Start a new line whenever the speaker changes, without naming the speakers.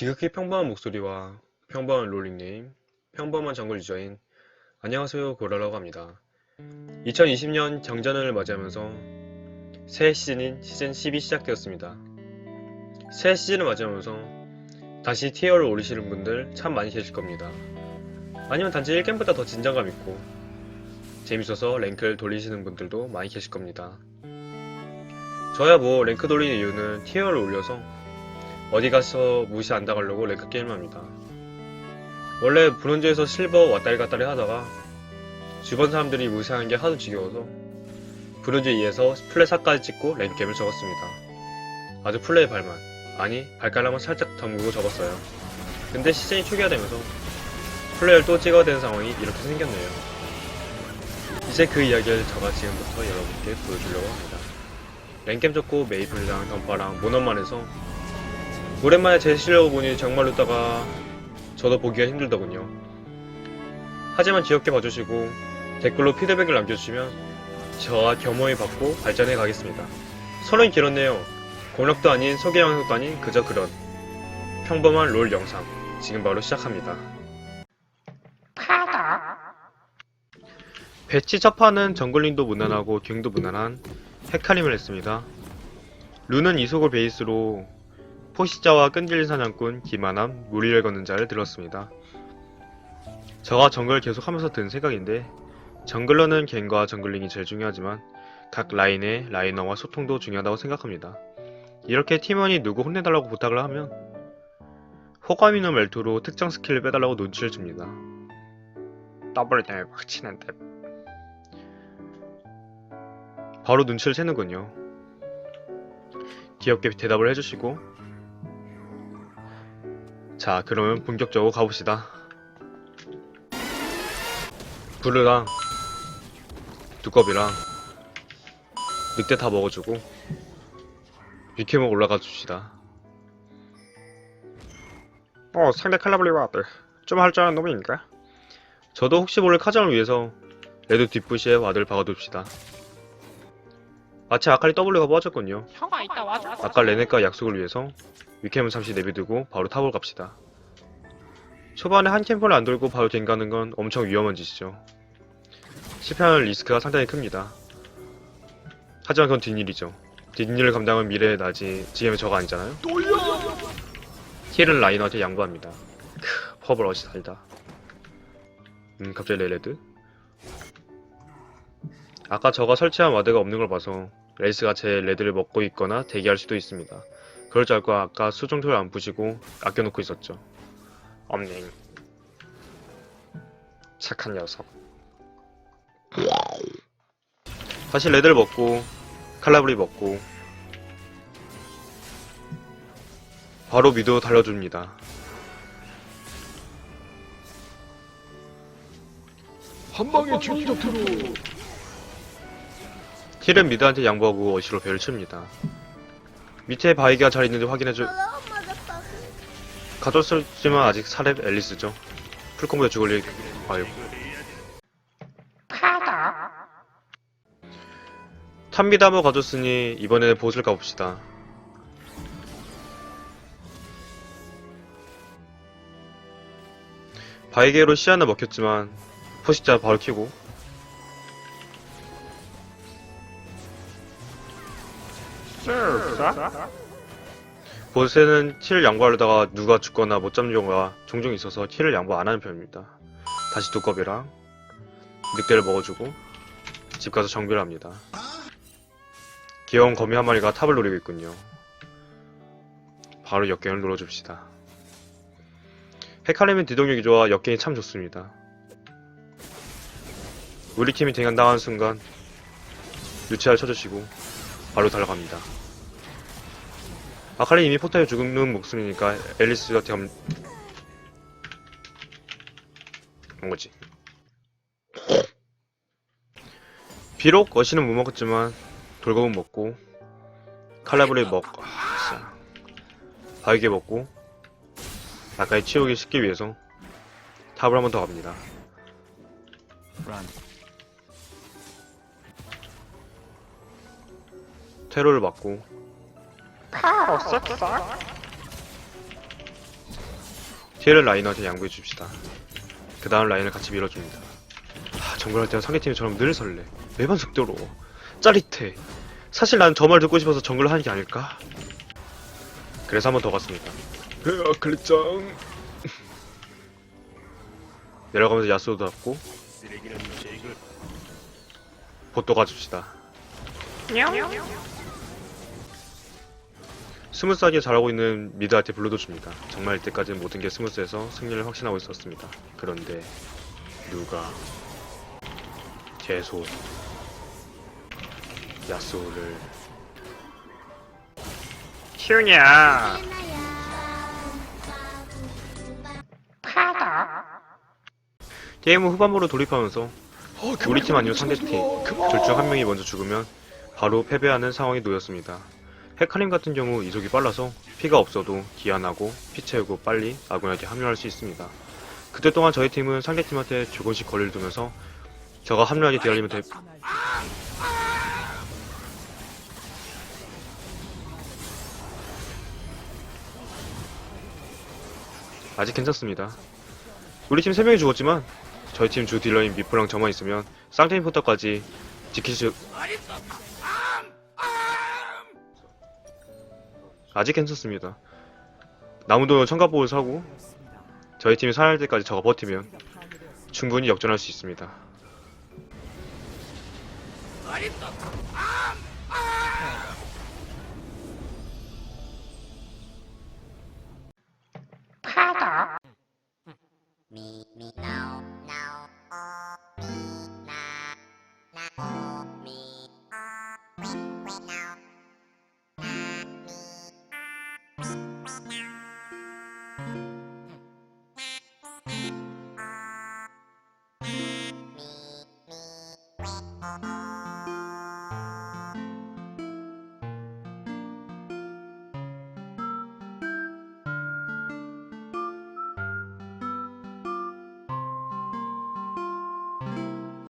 지극히 평범한 목소리와 평범한 롤링네임, 평범한 정글 유저인 안녕하세요 고라라고 합니다. 2020년 정전을 맞이하면서 새 시즌인 시즌 10이 시작되었습니다. 새 시즌을 맞이하면서 다시 티어를 올리시는 분들 참 많이 계실 겁니다. 아니면 단지 1게임보다 더 진정감 있고 재밌어서 랭크를 돌리시는 분들도 많이 계실 겁니다. 저야 뭐 랭크 돌리는 이유는 티어를 올려서 어디 가서 무시 안 당하려고 랭크 게임을 합니다. 원래 브론즈에서 실버 왔다리 갔다리 하다가 주변 사람들이 무시하는 게 하도 지겨워서 브론즈 2에서 플레 4까지 찍고 랭크 게임을 적었습니다. 아주 플레이 발만 아니 발가락만 살짝 담그고 적었어요. 근데 시즌이 초기화되면서 플레이를 또 찍어야 되는 상황이 이렇게 생겼네요. 이제 그 이야기를 제가 지금부터 여러분께 보여주려고 합니다. 랭겜 적고 메이플이랑 던파랑 모넌만 해서 오랜만에 제 실력을 보니 정말 웃다가 저도 보기가 힘들더군요. 하지만 귀엽게 봐주시고 댓글로 피드백을 남겨주시면 저와 겸허히 받고 발전해 가겠습니다. 서론이 길었네요. 공략도 아닌 소개 영상도 아닌 그저 그런 평범한 롤 영상 지금 바로 시작합니다. 배치 첫 판은 정글링도 무난하고 갱도 무난한 헤카림을 했습니다. 룬은 이속을 베이스로 포시자와 끈질긴 사냥꾼 기만함 무리를 걷는 자를 들었습니다. 저가 정글 계속하면서 든 생각인데 정글러는 갱과 정글링이 제일 중요하지만 각 라인의 라이너와 소통도 중요하다고 생각합니다. 이렇게 팀원이 누구 혼내달라고 부탁을 하면 호감 있는 멜토로 특정 스킬을 빼달라고 눈치를 줍니다. 더블 때문에 막 치는데 바로 눈치를 채는군요. 귀엽게 대답을 해주시고 자 그러면 본격적으로 가봅시다. 부르랑 두꺼비랑 늑대 다 먹어주고 위캠을 올라가 줍시다. 어 상대 칼라블리 와들 좀 할 줄 아는 놈인가? 저도 혹시 모를 카정을 위해서 레드 뒷부시에 와들 박아둡시다. 마치 아칼리 W가 빠졌군요.
형아 이따 와줘.
아까 레네과 약속을 위해서 위캠을 잠시 내비두고 바로 탑을 갑시다. 초반에 한 캠프를 안 돌고 바로 갱 가는 건 엄청 위험한 짓이죠. 실패하는 리스크가 상당히 큽니다. 하지만 그건 뒷일이죠. 뒷일을 감당한 미래의 나지 지금의 저가 아니잖아요? 힐은 라이너한테 양보합니다. 크, 퍼블 어시 달다. 음, 갑자기 레레드? 아까 저가 설치한 와드가 없는 걸 봐서 레이스가 제 레드를 먹고 있거나 대기할 수도 있습니다. 그럴 줄 알고 아까 수정토를 안 부시고 아껴놓고 있었죠. 없네. 착한 녀석. 다시 레드를 먹고 칼라브리 먹고 바로 미도 달려줍니다.
한 방에 중적으로
힐은 미드한테 양보하고 어시로 배를 칩니다. 밑에 바이기가 잘 있는지 확인해줘. 가졌었지만 아직 사렙 앨리스죠. 풀콤보에 죽을 리 아유. 탑미다모 가졌으니 이번에는 보스를 가봅시다. 바이게로 시 하나 먹혔지만 포식자 바로 키고 보스는 킬을 양보하려다가 누가 죽거나 못 잡는 경우가 종종 있어서 킬을 양보 안 하는 편입니다. 다시 두꺼비랑 늑대를 먹어주고 집 가서 정비를 합니다. 귀여운 거미 한 마리가 탑을 노리고 있군요. 바로 역갱을 눌러줍시다. 헤카림은 뒤동력이 좋아 역갱이 참 좋습니다. 우리 팀이 댕간당하는 순간 유치알 쳐주시고 바로 달려갑니다. 아칼리 이미 포탈에 죽는 목숨이니까 앨리스가 되면 뭐지? 비록 어시는 못 먹었지만 돌검은 먹고 칼라브리 먹고 아, 진짜. 바위게 먹고 아까의 치우기 쉽기 위해서 탑을 한 번 더 갑니다. 테러를 맞고 티엘을 라이너한테 양보해 줍시다. 그 다음 라인을 같이 밀어줍니다. 하, 정글할 때는 상대팀처럼 늘 설레. 매번 속도로. 짜릿해. 사실 난 저 말 듣고 싶어서 정글을 하는 게 아닐까? 그래서 한 번 더 갔습니다.
으아 클짱
내려가면서 야스오도 잡고 보또 가줍시다. 스무스하게 잘하고 있는 미드한테 블루도 줍니다. 정말 이때까지는 모든 게 스무스해서 승리를 확신하고 있었습니다. 그런데 누가 제소 야스오를 큐냐 게임은 후반부로 돌입하면서
어,
우리 팀 아니면 상대 팀 둘 중 한 명이 먼저 죽으면 바로 패배하는 상황이 놓였습니다. 헤카림 같은 경우 이속이 빨라서 피가 없어도 기한하고 피 채우고 빨리 아군에게 합류할 수 있습니다. 그때 동안 저희 팀은 상대팀한테 조금씩 거리를 두면서 저가 합류하게 되어리면 돼. 아직 괜찮습니다. 우리 팀 3명이 죽었지만 저희 팀 주 딜러인 미프랑 저만 있으면 쌍테임 포터까지 지킬 수 아직 괜찮습니다. 나무도 청가보를 사고 저희 팀이 살아날 때까지 저거 버티면 충분히 역전할 수 있습니다.
파다. Thank you.